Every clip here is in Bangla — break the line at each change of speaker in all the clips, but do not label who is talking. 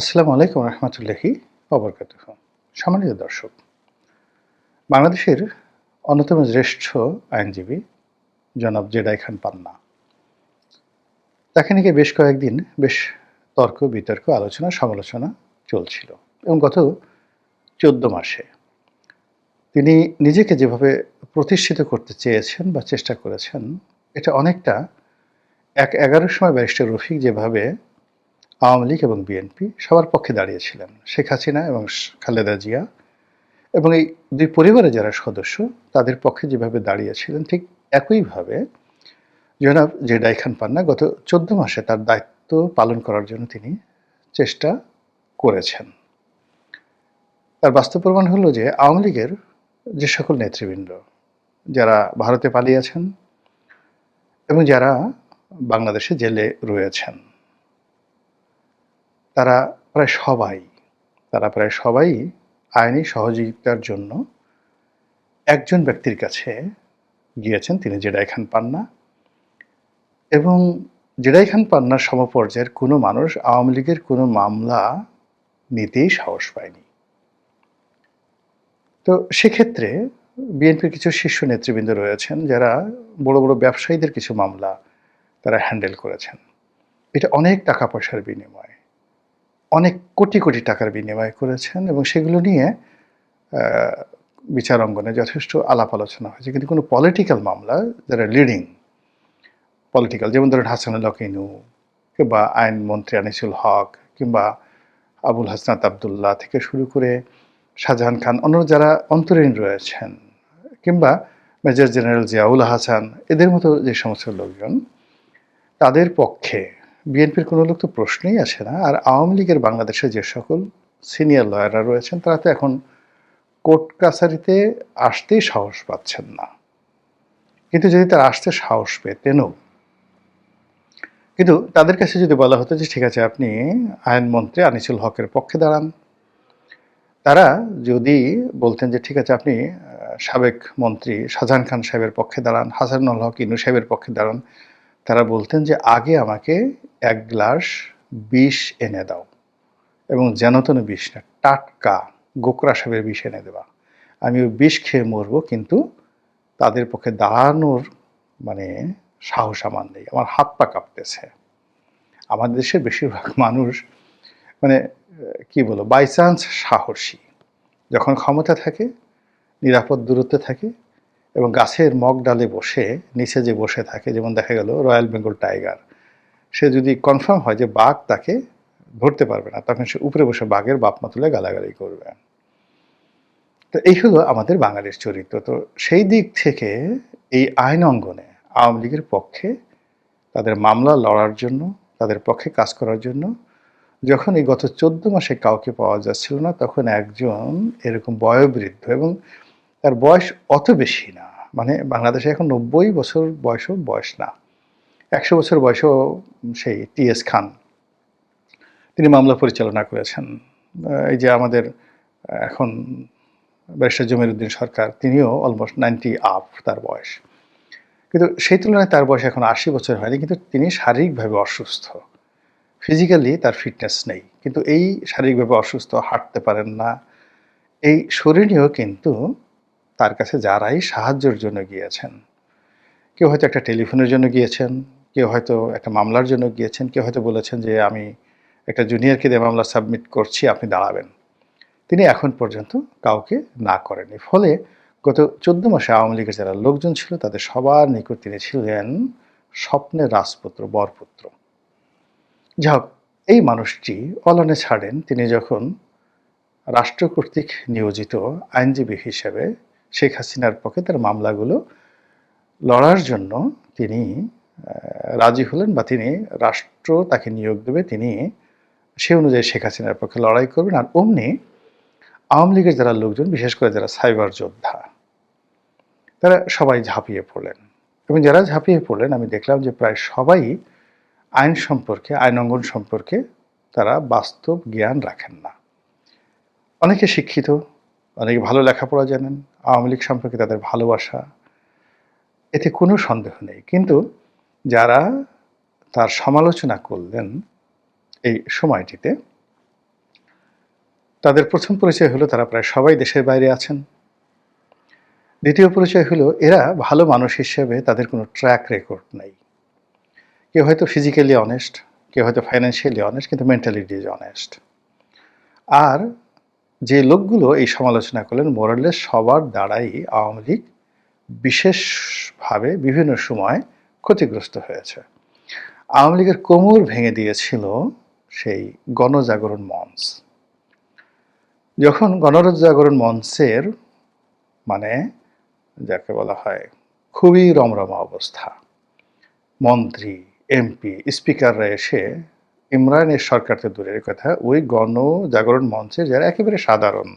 আসসালামু আলাইকুম রহমতুল্লাহি অবরকাত সম্মানিত দর্শক, বাংলাদেশের অন্যতম জ্যেষ্ঠ আইনজীবী জনাব জেডাই খান পান্না। তাকে নিয়ে বেশ কয়েকদিন বেশ তর্ক, বিতর্ক, আলোচনা, সমালোচনা চলছিল এবং গত চোদ্দ মাসে তিনি নিজেকে যেভাবে প্রতিষ্ঠিত করতে চেয়েছেন বা চেষ্টা করেছেন, এটা অনেকটা এক এগারোর সময় ব্যারিস্টার রফিক যেভাবে আওয়ামী লীগ এবং বিএনপি সবার পক্ষে দাঁড়িয়েছিলেন। শেখ হাসিনা এবং খালেদা জিয়া এবং এই দুই পরিবারের যারা সদস্য, তাদের পক্ষে যেভাবে দাঁড়িয়েছিলেন ঠিক একইভাবে জনাব জেডাই খান পান্না গত চোদ্দ মাসে তার দায়িত্ব পালন করার জন্য তিনি চেষ্টা করেছেন। তার বাস্তব প্রমাণ হলো যে আওয়ামী লীগের যে সকল নেতৃবৃন্দ যারা ভারতে পালিয়েছেন এবং যারা বাংলাদেশে জেলে রয়েছেন তারা প্রায় সবাই, তারা প্রায় সবাই আইনি সহযোগিতার জন্য একজন ব্যক্তির কাছে গিয়েছেন, তিনি জেডাই খান পান্না। এবং জেডাই খান পান্নার সমপর্যায়ের কোনো মানুষ আওয়ামী লীগের কোনো মামলা নিতেই সাহস পায়নি। তো সেক্ষেত্রে বিএনপির কিছু শীর্ষ নেতৃবৃন্দ রয়েছেন, যারা বড় বড় ব্যবসায়ীদের কিছু মামলা তারা হ্যান্ডেল করেছেন। এটা অনেক টাকা পয়সার বিনিময়। অনেক কোটি কোটি টাকার বিনিময় করেছেন এবং সেগুলো নিয়ে বিচার অঙ্গনে যথেষ্ট আলাপ আলোচনা হয়েছে। কিন্তু কোনো পলিটিক্যাল মামলা যারা লিডিং পলিটিক্যাল যেমন ধরেন হাসানুল্লাহ কিনু কিংবা আইনমন্ত্রী আনিসুল হক কিংবা আবুল হাসনাত আবদুল্লাহ থেকে শুরু করে শাহজাহান খান অন্য যারা অন্তরীণ রয়েছেন কিংবা মেজর জেনারেল জিয়াউল হাসান, এদের মতো যে সমস্ত লোকজন, তাদের পক্ষে বিএনপির কোনো লোক তো প্রশ্নই আসে না। আর আওয়ামী লীগের বাংলাদেশে যে সকল সিনিয়র লয়াররা রয়েছেন, তারা তো এখন কোর্ট কাছারিতে আসতেই সাহস পাচ্ছেন না। কিন্তু যদি তারা আসতে সাহস পেতেনও কিন্তু তাদের কাছে যদি বলা হতো যে, ঠিক আছে, আপনি আইনমন্ত্রী আনিসুল হকের পক্ষে দাঁড়ান। তারা যদি বলতেন যে, ঠিক আছে, আপনি সাবেক মন্ত্রী শাহজাহান খান সাহেবের পক্ষে দাঁড়ান, হাসানুল হক ইনু সাহেবের পক্ষে দাঁড়ান। তারা বলতেন যে, আগে আমাকে এক গ্লাস বিষ এনে দাও এবং যেন তেন বিষ না, টাটকা গোকরা সাহেবের বিষ এনে দেওয়া আমি ওই বিষ খেয়ে মরবো, কিন্তু তাদের পক্ষে দাঁড়ানোর মানে সাহস আমার নেই। আমার হাত পা কাঁপতেছে। আমাদের দেশের বেশিরভাগ মানুষ মানে কি বলো বাই চান্স সাহসী। যখন ক্ষমতা থাকে, নিরাপদ দূরত্বে থাকে এবং গাছের মগ ডালে বসে, নিচে যে বসে থাকে, যেমন দেখা গেল রয়্যাল বেঙ্গল টাইগার, সে যদি কনফার্ম হয় যে বাঘ তাকে ধরতে পারবে না, তখন সে উপরে বসে বাঘের বাপমা তুলে গালাগালি করবে। তো এই হলো আমাদের বাঙালির চরিত্র। তো সেই দিক থেকে এই আইন অঙ্গনে আওয়ামী লীগের পক্ষে তাদের মামলা লড়ার জন্য, তাদের পক্ষে কাজ করার জন্য, যখন এই গত চোদ্দ মাসে কাউকে পাওয়া যাচ্ছিল না, তখন একজন এরকম বয়োবৃদ্ধ এবং তার বয়স অত বেশি না। মানে বাংলাদেশে এখন নব্বই বছর বয়সও বয়স না। একশো বছর বয়সও সেই টিএস খান। তিনি মামলা পরিচালনা করেছেন। এই যে আমাদের এখন ব্যারিস্টার জমির উদ্দিন সরকার, তিনিও অলমোস্ট নাইনটি আপ তার বয়স। কিন্তু সেই তুলনায় তার বয়স এখন আশি বছর হয়নি, কিন্তু তিনি শারীরিকভাবে অসুস্থ। ফিজিক্যালি তার ফিটনেস নেই, কিন্তু এই শারীরিকভাবে অসুস্থ, হাঁটতে পারেন না। এই শরীরেও কিন্তু তার কাছে যারাই সাহায্যের জন্য গিয়েছেন। কেউ হয়তো একটা টেলিফোনের জন্য গিয়েছেন, কেউ হয়তো একটা মামলার জন্য গিয়েছেন, কেউ হয়তো বলেছেন যে, আমি একটা জুনিয়রকে দিয়ে মামলা সাবমিট করছি, আপনি দাঁড়াবেন। তিনি এখন পর্যন্ত কাউকে না করেনি ফলে গত চোদ্দ মাসে আওয়ামী লীগের যারা লোকজন ছিল, তাদের সবার নিকট তিনি ছিলেন স্বপ্নের রাজপুত্র, বরপুত্র। যাই হোক এই মানুষটি অলানে ছাড়েন, তিনি যখন রাষ্ট্র কর্তৃক নিয়োজিত আইনজীবী হিসেবে শেখ হাসিনার পক্ষে তার মামলাগুলো লড়ার জন্য তিনি রাজি হলেন বা তিনি রাষ্ট্র তাকে নিয়োগ দেবে, তিনি সে অনুযায়ী শেখ হাসিনার পক্ষে লড়াই করবেন। আর অমনি আওয়ামী লীগের যারা লোকজন, বিশেষ করে যারা সাইবার যোদ্ধা, তারা সবাই ঝাঁপিয়ে পড়লেন। এবং যারা ঝাঁপিয়ে পড়লেন, আমি দেখলাম যে প্রায় সবাই আইন সম্পর্কে, আইন অঙ্গন সম্পর্কে তারা বাস্তব জ্ঞান রাখেন না। অনেকে শিক্ষিত অনেকে ভালো লেখাপড়া জানেন, আওয়ামী লীগ সম্পর্কে তাদের ভালোবাসা। এতে কোনো সন্দেহ নেই। কিন্তু যারা তার সমালোচনা করলেন এই সময়টিতে, তাদের প্রথম পরিচয় হলো তারা প্রায় সবাই দেশের বাইরে আছেন। দ্বিতীয় পরিচয় হলো এরা ভালো মানুষ হিসেবে তাদের কোনো ট্র্যাক রেকর্ড নেই। কেউ হয়তো ফিজিক্যালি অনেস্ট কেউ হয়তো ফাইন্যান্সিয়ালি অনেস্ট কিন্তু মেন্টালিটি অনেস্ট আর যে লোকগুলো এই সমালোচনা করলেন মোরালেস সবার দ্বারাই আওয়ামী লীগ বিশেষভাবে বিভিন্ন সময় ক্ষতিগ্রস্ত হয়েছে। আওয়ামী লীগের কোমর ভেঙে দিয়েছিল সেই গণজাগরণ মঞ্চ। যখন গণজাগরণ মঞ্চের মানে যাকে বলা হয় খুবই রমরমা অবস্থা, মন্ত্রী, এমপি, স্পিকাররা এসে ইমরানের সরকার তো দূরের কথা, ওই গণজাগরণ মঞ্চে যারা একেবারে সাধারণ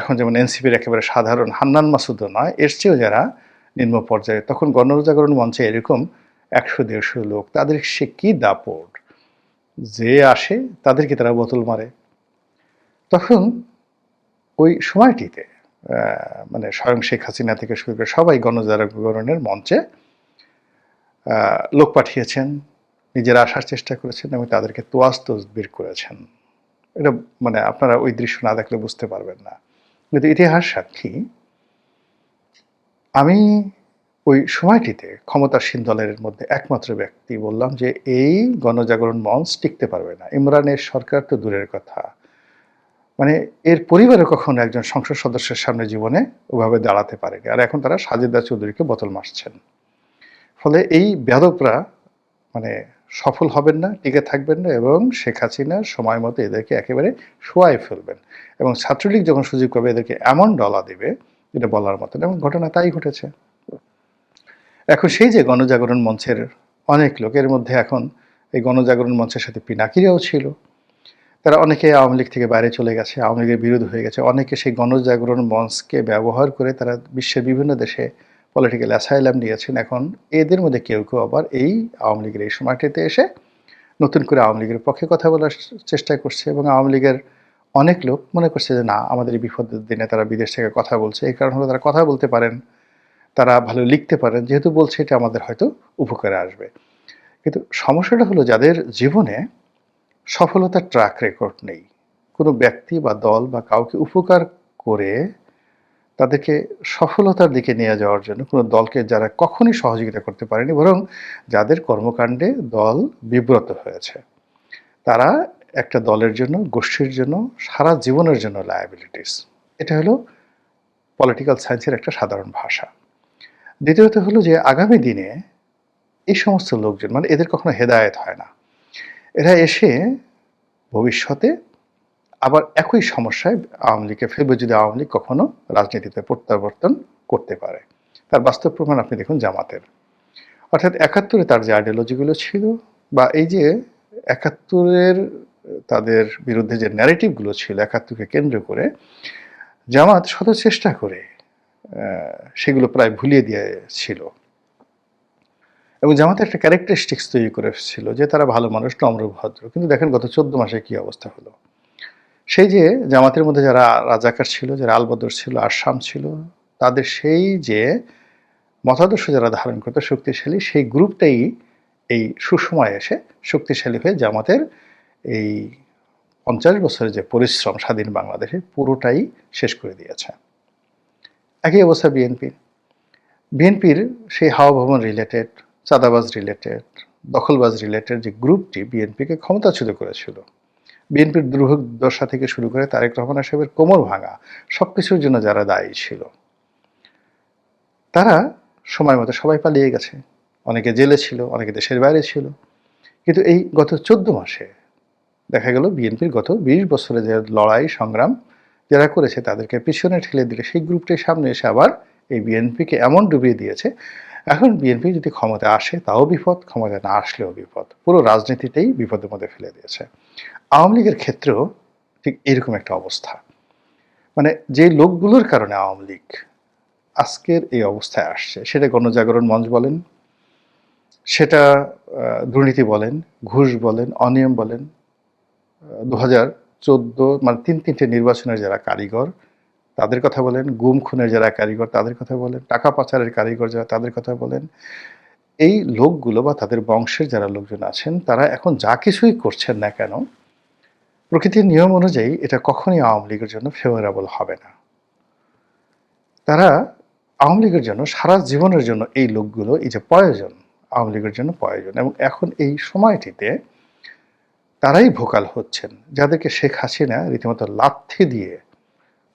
এখন যেমন এনসিপির একেবারে সাধারণ হান্নান মাসুদও নয়, এর চেয়েও যারা নিম্ন পর্যায়ে, তখন গণজাগরণ মঞ্চে এরকম একশো দেড়শো লোক, তাদের সে কী দাপট? যে আসে তাদেরকে তারা বোতল মারে। তখন ওই সময়টিতে মানে স্বয়ং শেখ হাসিনা থেকে শুরু করে সবাই গণজাগরণের মঞ্চে লোক পাঠিয়েছেন। নিজেরা আসার চেষ্টা করেছেন এবং তাদেরকে তোয়াজ তোজ বের করেছেন। এটা মানে আপনারা ওই দৃশ্য না দেখলে বুঝতে পারবেন না। কিন্তু ইতিহাস সাক্ষী আমি ওই সময়টিতে ক্ষমতাসীন দলের মধ্যে একমাত্র ব্যক্তি বললাম যে এই গণজাগরণ মঞ্চ টিকতে পারবে না। ইমরানের সরকার তো দূরের কথা। মানে এর পরিবারে কখনো একজন সংসদ সদস্যের সামনে জীবনে ওভাবে দাঁড়াতে পারেনি। আর এখন তারা সাজিদা চৌধুরীকে বোতল মারছেন। ফলে এই বেদকরা মানে সফল হবেন না, টিকে থাকবেন না এবং শেখ হাসিনা সময় মতো এদেরকে একেবারে শোয়াই ফেলবেন। এবং ছাত্রলীগ যখন সুযোগ পাবে, এদেরকে এমন ডলা দেবে এটা বলার মতন এবং ঘটনা তাই ঘটেছে। এখন সেই যে গণজাগরণ মঞ্চের অনেক লোকের মধ্যে এখন এই গণজাগরণ মঞ্চের সাথে পিনাকিরাও ছিল। তারা অনেকে আওয়ামী লীগ থেকে বাইরে চলে গেছে, আওয়ামী লীগের বিরোধী হয়ে গেছে। অনেকে সেই গণজাগরণ মঞ্চকে ব্যবহার করে তারা বিশ্বের বিভিন্ন দেশে পলিটিক্যাল অ্যাসাইলাম নিয়েছেন এখন। এদের মধ্যে কেউ কেউ আবার এই আওয়ামী লীগের এই সময়টিতে এসে নতুন করে আওয়ামী লীগের পক্ষে কথা বলার চেষ্টা করছে এবং আওয়ামী লীগের অনেক লোক মনে করছে যে, না, আমাদের এই বিপদের দিনে তারা বিদেশ থেকে কথা বলছে। এই কারণ হলো তারা কথা বলতে পারেন, তারা ভালো লিখতে পারেন। যেহেতু বলছে, এটা আমাদের হয়তো উপকারে আসবে। কিন্তু সমস্যাটা হলো যাদের জীবনে সফলতার ট্র্যাক রেকর্ড নেই। কোনো ব্যক্তি বা দল বা কাউকে উপকার করে তাদেরকে সফলতার দিকে নিয়ে যাওয়ার জন্য কোনো দলকে যারা কখনই সহযোগিতা করতে পারেনি, বরং যাদের কর্মকাণ্ডে দল বিব্রত হয়েছে, তারা একটা দলের জন্য, গোষ্ঠীর জন্য, সারা জীবনের জন্য লায়াবিলিটিস এটা হলো পলিটিক্যাল সায়েন্সের একটা সাধারণ ভাষা। দ্বিতীয়ত হলো যে, আগামী দিনে এই সমস্ত লোকজন মানে এদের কখনো হেদায়েত হয় না। এরা এসে ভবিষ্যতে আবার একই সমস্যায় আওয়ামী লীগকে ফেলবে যদি আওয়ামী লীগ কখনো রাজনীতিতে প্রত্যাবর্তন করতে পারে। তার বাস্তব প্রমাণ আপনি দেখুন জামাতের। অর্থাৎ একাত্তরে তার যে আইডিওলজিগুলো ছিল বা এই যে একাত্তরের তাদের বিরুদ্ধে যে ন্যারেটিভগুলো ছিল একাত্তরকে কেন্দ্র করে, জামাত শত চেষ্টা করে সেগুলো প্রায় ভুলিয়ে দিয়েছিল। এবং জামাতে একটা ক্যারেক্টারিস্টিক্স তৈরি করেছিল যে তারা ভালো মানুষ, নম্র, ভদ্র। কিন্তু দেখেন গত চোদ্দ মাসে কি অবস্থা হলো। সেই যে জামাতের মধ্যে যারা রাজাকার ছিল, যারা আলবদর ছিল আসাম ছিল, তাদের সেই যে মতাদর্শ যারা ধারণ করতো শক্তিশালী, সেই গ্রুপটাই এই সুসময়ে এসে শক্তিশালী হয়ে জামাতের এই পঞ্চাশ বছরের যে পরিশ্রম স্বাধীন বাংলাদেশে পুরোটাই শেষ করে দিয়েছে। একই অবস্থা বিএনপির বিএনপির সেই হাওয়া ভবন রিলেটেড চাঁদাবাজ রিলেটেড দখলবাজ রিলেটেড যে গ্রুপটি বিএনপিকে ক্ষমতাচ্যুত করেছিল। বিএনপির দুর্ভোগদশা থেকে শুরু করে তারেক রহমান সাহেবের কোমর ভাঙা সব কিছুর জন্য যারা দায়ী ছিল। তারা সময় মতো সবাই পালিয়ে গেছে। অনেকে জেলে ছিল, অনেকে দেশের বাইরে ছিল। কিন্তু এই গত চোদ্দ মাসে দেখা গেল বিএনপির গত বিশ বছরে যে লড়াই, সংগ্রাম যারা করেছে তাদেরকে পিছনে ঠেলে দিলে সেই গ্রুপটির সামনে এসে আবার এই বিএনপিকে এমন ডুবিয়ে দিয়েছে এখন বিএনপি যদি ক্ষমতা আসে, তাও বিপদ ক্ষমতা না আসলেও বিপদ। পুরো রাজনীতিটাই বিপদের মধ্যে ফেলে দিয়েছে। আওয়ামী লীগের ক্ষেত্রেও ঠিক এরকম একটা অবস্থা। মানে যে লোকগুলোর কারণে আওয়ামী লীগ আজকের এই অবস্থায় আসছে, সেটা গণজাগরণ মঞ্চ বলেন, সেটা দুর্নীতি বলেন, ঘুষ বলেন, অনিয়ম বলেন দু হাজার চোদ্দ মানে তিন তিনটে নির্বাচনের যারা কারিগর তাদের কথা বলেন, গুম খুনের যারা কারিগর, তাদের কথা বলেন, টাকা পাচারের কারিগর যারা, তাদের কথা বলেন। এই লোকগুলো বা তাদের বংশের যারা লোকজন আছেন, তারা এখন যা কিছুই করছেন না কেন, প্রকৃতির নিয়ম অনুযায়ী এটা কখনই আওয়ামী লীগের জন্য ফেভারেবল হবে না। তারা আওয়ামী লীগের জন্য, সারা জীবনের জন্য এই লোকগুলো, এই যে প্রয়োজন, আওয়ামী লীগের জন্য প্রয়োজন এবং এখন এই সময়টিতে তারাই ভোকাল হচ্ছেন। যাদেরকে শেখ হাসিনা রীতিমতো লাথি দিয়ে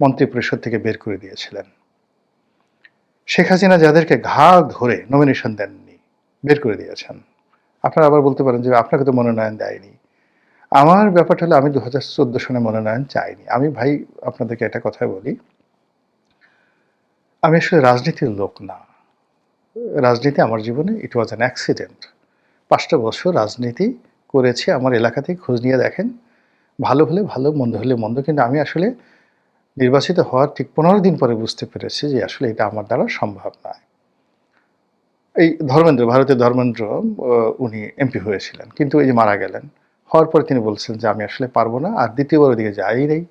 মন্ত্রিপরিষদ থেকে বের করে দিয়েছিলেন। শেখ হাসিনা যাদেরকে ঘাড় ধরে নমিনেশন দেননি, বের করে দিয়েছেন। আপনারা আবার বলতে পারেন যে আপনাকে তো মনোনয়ন দেয়নি। আমার ব্যাপারটা হলো আমি দু হাজার চোদ্দ সনে মনোনয়ন চাইনি। আমি ভাই আপনাদেরকে একটা কথা বলি। আমি আসলে রাজনীতির লোক না। রাজনীতি আমার জীবনে ইট ওয়াজ অ্যান অ্যাক্সিডেন্ট পাঁচটা বছর রাজনীতি করেছি, আমার এলাকাতেই খোঁজ নিয়ে দেখেন। ভালো হলে ভালো, মন্দ হলে মন্দ, কিন্তু আমি আসলে নির্বাচিত হওয়ার ঠিক পনেরো দিন পরে বুঝতে পেরেছি যে আসলে এটা আমার দ্বারা সম্ভব নয়। এই ধর্মেন্দ্র, ভারতের ধর্মেন্দ্র উনি এমপি হয়েছিলেন, কিন্তু এই যে মারা গেলেন, হওয়ার পরে তিনি বলছেন যে আমি আসলে পারব না, আর দ্বিতীয়বার ওদিকে যাই নেই।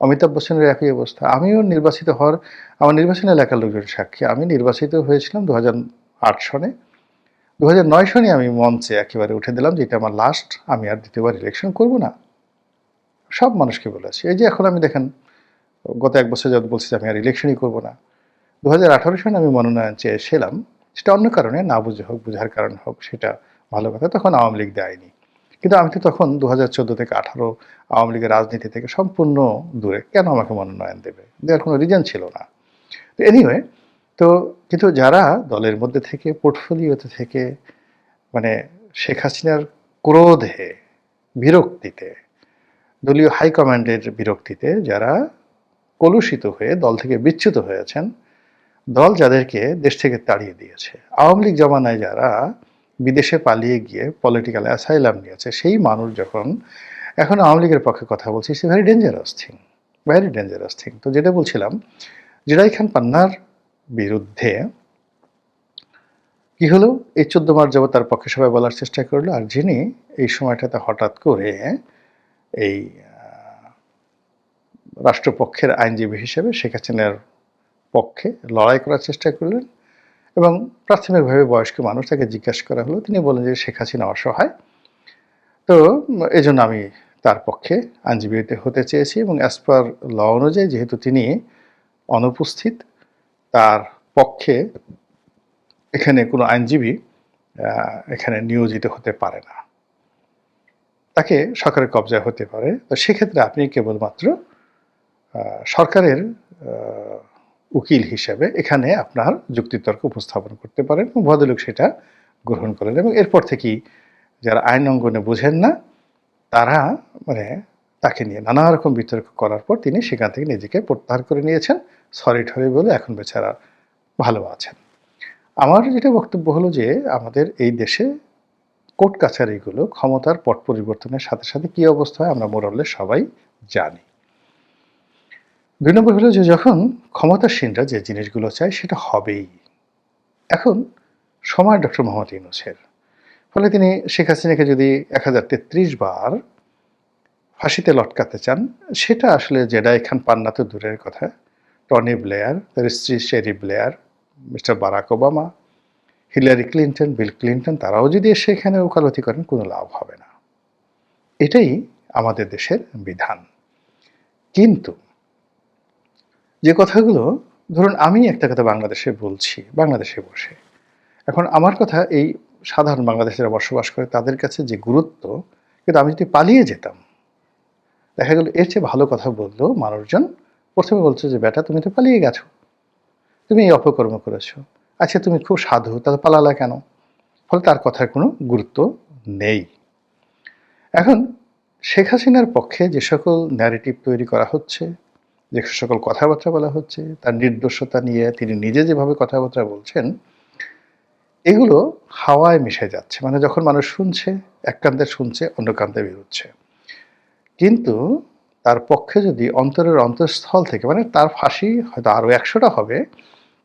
অমিতাভ বচ্চনের একই অবস্থা। আমিও নির্বাচিত হওয়ার, আমার নির্বাচন এলাকার লোকজন সাক্ষী। আমি নির্বাচিত হয়েছিলাম দু হাজার আট সনে। দু হাজার নয় সনে আমি মঞ্চে একেবারে উঠে দিলাম যে এটা আমার লাস্ট আমি আর দ্বিতীয়বার ইলেকশন করব না। সব মানুষকে বলেছি। এই যে এখন আমি দেখেন গত এক বছর যাবত বলছি আমি আর ইলেকশনই করব না। দু হাজার সনে আমি মনোনয়ন চেয়েছিলাম সেটা অন্য কারণে না বুঝে হোক, বোঝার কারণ হোক, সেটা ভালো কথা। তখন আওয়ামী লীগ দেয়নি। কিন্তু আমি তো তখন দু হাজার চোদ্দ থেকে আঠারো আওয়ামী লীগের রাজনীতি থেকে সম্পূর্ণ দূরে। কেন আমাকে মনোনয়ন দেবে? দেওয়ার কোনো রিজন ছিল না। তো এনিওয়ে তো কিন্তু যারা দলের মধ্যে থেকে পোর্টফোলিওতে থেকে মানে শেখ হাসিনার ক্রোধে, বিরক্তিতে, দলীয় হাইকমান্ডের বিরক্তিতে যারা কলুষিত হয়ে দল থেকে বিচ্যুত হয়েছেন, দল যাদেরকে দেশ থেকে তাড়িয়ে দিয়েছে। আওয়ামী লীগ জমানায় যারা বিদেশে পালিয়ে গিয়ে পলিটিক্যাল অ্যাসাইলাম নিয়েছে, সেই মানুষ যখন, এখন আওয়ামী লীগের পক্ষে কথা বলছি, সে very dangerous thing very dangerous thing তো যেটা বলছিলাম জিরাই খান পান্নার বিরুদ্ধে কি হলো? এই চোদ্দ মার্চ যাবত তার পক্ষে সবাই বলার চেষ্টা করল, আর যিনি এই সময়টাতে হঠাৎ করে এই রাষ্ট্রপক্ষের আইনজীবী হিসেবে শেখ হাসিনার পক্ষে লড়াই করার চেষ্টা করলেন এবং প্রাথমিকভাবে বয়স্ক মানুষ তাকে জিজ্ঞাসা করা হলো। তিনি বলেন যে, শেখ হাসিনা অসহায়। তো এই জন্য আমি তার পক্ষে আইনজীবী হতে চেয়েছি এবং অ্যাজ পার ল অনুযায়ী যেহেতু তিনি অনুপস্থিত, তার পক্ষে এখানে কোনো আইনজীবী এখানে নিয়োজিত হতে পারে না। তাকে সরকারের কবজায় হতে পারে। তো সেক্ষেত্রে আপনি কেবলমাত্র সরকারের উকিল হিসেবে এখানে আপনার যুক্তিতর্ক উপস্থাপন করতে পারেন এবং ভদ্রলোক সেটা গ্রহণ করেন এবং এরপর থেকেই যারা আইন অঙ্গনে বোঝেন না, তারা মানে তাকে নিয়ে নানা রকম বিতর্ক করার পর তিনি সেখান থেকে নিজেকে প্রত্যাহার করে নিয়েছেন। সরি ঠরি বলে এখন বেচারা ভালো আছেন। আমার যেটা বক্তব্য হলো যে, আমাদের এই দেশে কোর্ট কাছারিগুলো ক্ষমতার পট পরিবর্তনের সাথে সাথে কী অবস্থা হয় আমরা মোরালে সবাই জানি। দুই নম্বর হলো যে যখন ক্ষমতাসীনরা যে জিনিসগুলো চায় সেটা হবেই। এখন সময় ডক্টর মোহাম্মদ ইউনুসের। ফলে তিনি শেখ হাসিনাকে যদি এক হাজার তেত্রিশ বার ফাঁসিতে লটকাতে চান, সেটা আসলে জেডাই খান পান্না তো দূরের কথা। টনি ব্লেয়ার, তার স্ত্রী Cherie Blair, mister Barack Obama, Hillary Clinton, Bill Clinton, তারাও যদি এসে এখানে ওকালতি করেন, কোনো লাভ হবে না। এটাই আমাদের দেশের বিধান। কিন্তু যে কথাগুলো, ধরুন আমি একটা কথা বাংলাদেশে বলছি, বাংলাদেশে বসে। এখন আমার কথা এই সাধারণ বাংলাদেশে যারা বসবাস করে, তাদের কাছে যে গুরুত্ব, কিন্তু আমি যদি পালিয়ে যেতাম, দেখা গেল এর চেয়ে ভালো কথা বলল মানুষজন, প্রথমে বলছে যে, বেটা, তুমি তো পালিয়ে গেছো। তুমি এই অপকর্ম করেছ। আচ্ছা তুমি খুব সাধু তাহলে পালালা কেন? ফলে তার কথার কোনো গুরুত্ব নেই। এখন শেখ হাসিনার পক্ষে যে সকল ন্যারেটিভ তৈরি করা হচ্ছে যে সকল কথাবার্তা বলা হচ্ছে, তার নির্দোষতা নিয়ে তিনি নিজে যেভাবে কথাবার্তা বলছেন, এগুলো হাওয়ায় মিশে যাচ্ছে। মানে যখন মানুষ শুনছে, এক কান্তে শুনছে, অন্য কান্তে বেরোচ্ছে। কিন্তু তার পক্ষে যদি অন্তরের অন্তঃস্থল থেকে মানে তার ফাঁসি হয়তো আরও একশোটা হবে,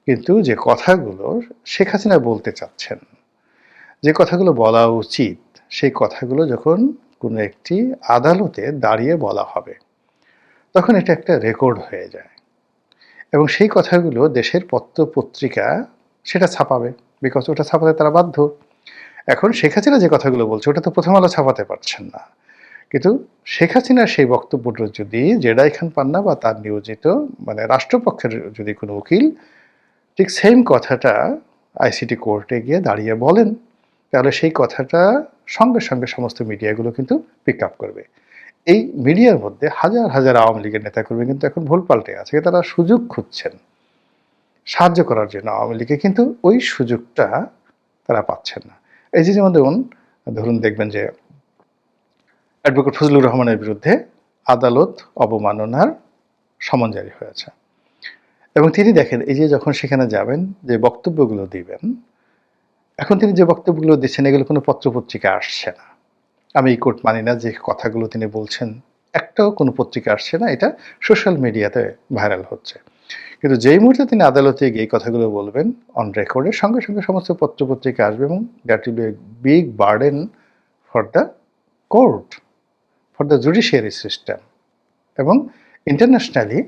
কিন্তু যে কথাগুলো শেখ হাসিনা বলতে চাচ্ছেন, যে কথাগুলো বলা উচিত, সেই কথাগুলো যখন কোনো একটি আদালতে দাঁড়িয়ে বলা হবে তখন এটা একটা রেকর্ড হয়ে যায়। এবং সেই কথাগুলো দেশের পত্র পত্রিকা সেটা ছাপাবে বিকজ ওটা ছাপাতে তারা বাধ্য। এখন শেখ হাসিনা যে কথাগুলো বলছে, ওটা তো প্রথম আলো ছাপাতে পারছেন না। কিন্তু শেখ হাসিনার সেই বক্তব্যটা যদি জেডাই খান পান্না বা তার নিয়োজিত মানে রাষ্ট্রপক্ষের যদি কোনো উকিল, ঠিক সেম কথাটা আইসিটি কোর্টে গিয়ে দাঁড়িয়ে বলেন, তাহলে সেই কথাটা সঙ্গে সঙ্গে সমস্ত মিডিয়াগুলো কিন্তু পিক আপ করবে। এই মিডিয়ার মধ্যে হাজার হাজার আওয়ামী লীগের নেতাকর্মী কিন্তু এখন ভুল পাল্টে আছে তারা সুযোগ খুঁজছেন সাহায্য করার জন্য আওয়ামী লীগে কিন্তু ওই সুযোগটা তারা পাচ্ছেন না। এই যে যেমন ধরুন ধরুন দেখবেন যে অ্যাডভোকেট ফজলুর রহমানের বিরুদ্ধে আদালত অবমাননার সমন জারি হয়েছে। এবং তিনি দেখেন, এই যে যখন সেখানে যাবেন, যে বক্তব্যগুলো দিবেন, এখন তিনি যে বক্তব্যগুলো দিচ্ছেন, এগুলো কোনো পত্রপত্রিকা আসছে না। আমি এই কোর্ট মানি না যে কথাগুলো তিনি বলছেন। একটাও কোনো পত্রিকা আসছে না, এটা সোশ্যাল মিডিয়াতে ভাইরাল হচ্ছে। কিন্তু যেই মুহূর্তে তিনি আদালতে গিয়ে এই কথাগুলো বলবেন অন রেকর্ডের সঙ্গে সঙ্গে সমস্ত পত্রপত্রিকা আসবে এবং that will be a big burden for the court for the judiciary system এবং ইন্টারন্যাশনালি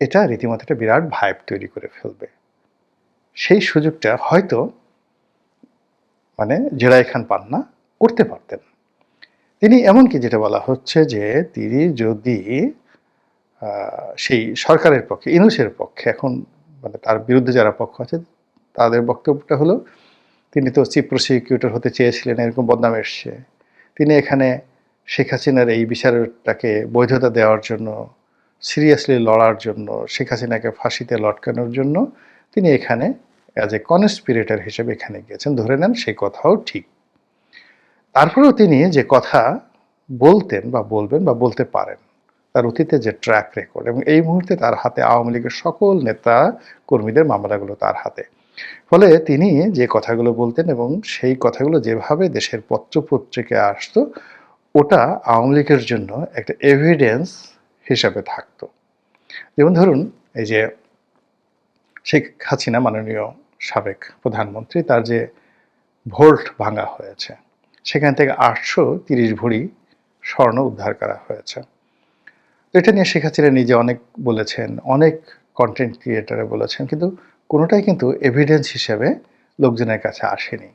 এটা রীতিমতো একটা বিরাট ভাইব তৈরি করে ফেলবে। সেই সুযোগটা হয়তো মানে জেরাই খান পান্না করতে পারতেন। তিনি এমনকি যেটা বলা হচ্ছে যে তিনি যদি সেই সরকারের পক্ষে, ইনুসের পক্ষে এখন মানে তার বিরুদ্ধে যারা পক্ষ আছে, তাদের বক্তব্যটা হলো, তিনি তো চিফ প্রসিকিউটর হতে চেয়েছিলেন, এরকম বদনাম এসছে। তিনি এখানে শেখ হাসিনার এই বিচারটাকে বৈধতা দেওয়ার জন্য, সিরিয়াসলি লড়ার জন্য, শেখ হাসিনাকে ফাঁসিতে লটকানোর জন্য তিনি এখানে অ্যাজ এ কনস্পিরেটার হিসেবে এখানে গিয়েছেন। ধরে নেন সেই কথাও ঠিক। তারপরেও তিনি যে কথা বলতেন বা বলবেন বা বলতে পারেন, তার অতীতে যে ট্র্যাক রেকর্ড এবং এই মুহূর্তে তার হাতে আওয়ামী লীগের সকল নেতা কর্মীদের মামলাগুলো তার হাতে। ফলে তিনি যে কথাগুলো বলতেন এবং সেই কথাগুলো যেভাবে দেশের পত্রপত্রিকায় আসতো, ওটা আওয়ামী লীগের জন্য একটা এভিডেন্স হিসাবে থাকতো। যেমন ধরুন, এই যে শেখ হাসিনা মাননীয় সাবেক প্রধানমন্ত্রী, তার যে ভোল্ট ভাঙা হয়েছে সেখান থেকে আটশো তিরিশ ভরি স্বর্ণ উদ্ধার করা হয়েছে। এটা নিয়ে হাসিনা নিজে অনেক বলেছেন, অনেক কন্টেন্ট ক্রিয়েটারে বলেছেন, কিন্তু কোনোটাই কিন্তু এভিডেন্স হিসেবে লোকজনের কাছে আসেনি।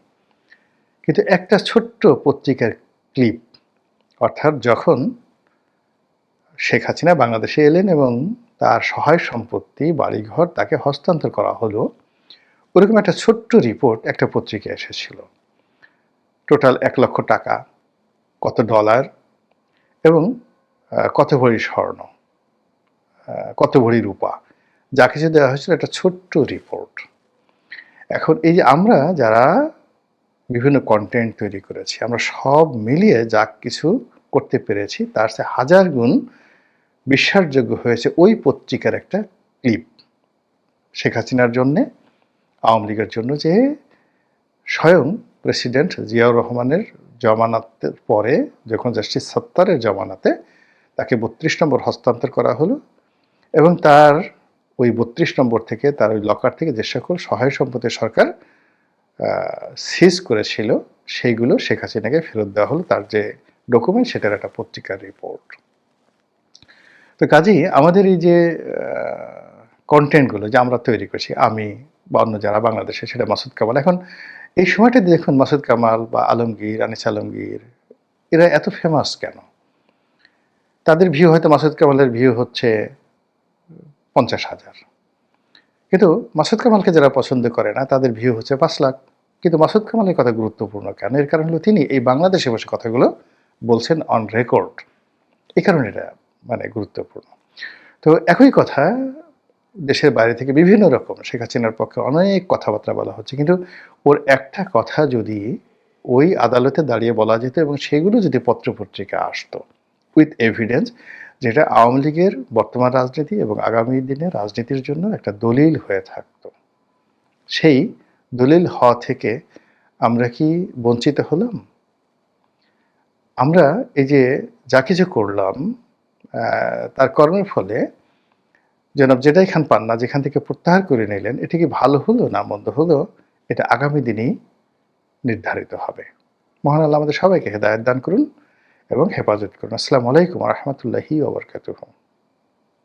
কিন্তু একটা ছোট্ট পত্রিকার ক্লিপ অর্থাৎ যখন শেখ হাসিনা বাংলাদেশে এলেন এবং তার সহায় সম্পত্তি, বাড়িঘর তাকে হস্তান্তর করা হলো, ওরকম একটা ছোট্ট রিপোর্ট একটা পত্রিকা এসেছিল। টোটাল এক লক্ষ টাকা, কত ডলার এবং কত ভরি স্বর্ণ কত ভরি রূপা, যা কিছু দেওয়া হয়েছিল একটা ছোট্ট রিপোর্ট এখন এই যে আমরা যারা বিভিন্ন কন্টেন্ট তৈরি করেছি, আমরা সব মিলিয়ে যা কিছু করতে পেরেছি, তার সে হাজার গুণ বিশ্বাসযোগ্য হয়েছে ওই পত্রিকার একটা ক্লিপ শেখ হাসিনার জন্যে, আওয়ামী লীগের জন্য যে স্বয়ং প্রেসিডেন্ট জিয়াউর রহমানের জমানাতের পরে যখন জাস্টিস সত্তারের জমানাতে তাকে বত্রিশ নম্বর হস্তান্তর করা হলো এবং তার ওই বত্রিশ নম্বর থেকে তার ওই লকার থেকে যে সকল সহায় সম্পত্তি সরকার সিজ করেছিল, সেইগুলো শেখ হাসিনাকে ফেরত দেওয়া হলো। তার যে ডকুমেন্ট সেটার একটা পত্রিকার রিপোর্ট তো কাজেই আমাদের এই যে কন্টেন্টগুলো যে আমরা তৈরি করছি, আমি বা অন্য যারা বাংলাদেশে, সেটা মাসুদ কামাল। এখন এই সময়টা দেখুন মাসুদ কামাল বা আলমগীর, আনিস আলমগীর, এরা এত ফেমাস কেন? তাদের ভিউ হয়তো মাসুদ কামালের ভিউ হচ্ছে পঞ্চাশ হাজার। কিন্তু মাসুদ কামালকে যারা পছন্দ করে না, তাদের ভিউ হচ্ছে পাঁচ লাখ। কিন্তু মাসুদ কামালের কথা গুরুত্বপূর্ণ কেন? এর কারণ হলো তিনি এই বাংলাদেশে বসে কথাগুলো বলছেন অন রেকর্ড এই কারণে এটা মানে গুরুত্বপূর্ণ। তো একই কথা দেশের বাইরে থেকে বিভিন্ন রকম শেখ হাসিনার পক্ষে অনেক কথাবার্তা বলা হচ্ছে। কিন্তু ওর একটা কথা যদি ওই আদালতে দাঁড়িয়ে বলা যেত এবং সেগুলো যদি পত্রপত্রিকা আসতো উইথ এভিডেন্স যেটা আওয়ামী লীগের বর্তমান রাজনীতি এবং আগামী দিনে রাজনীতির জন্য একটা দলিল হয়ে থাকতো। সেই দলিল হওয়া থেকে আমরা কি বঞ্চিত হলাম? আমরা এই যে যা কিছু করলাম তার কর্মের ফলে জনাব, যেটাই খান পান না, যেখান থেকে প্রত্যাহার করে নিলেন, এটা কি ভালো হলো না মন্দ হলো? এটা আগামী দিনই নির্ধারিত হবে। মহান আল্লাহ আমাদের সবাইকে হেদায়ত দান করুন এবং হেফাজত করুন। আসসালামু আলাইকুম রহমতুল্লাহি ওবরকাতুহ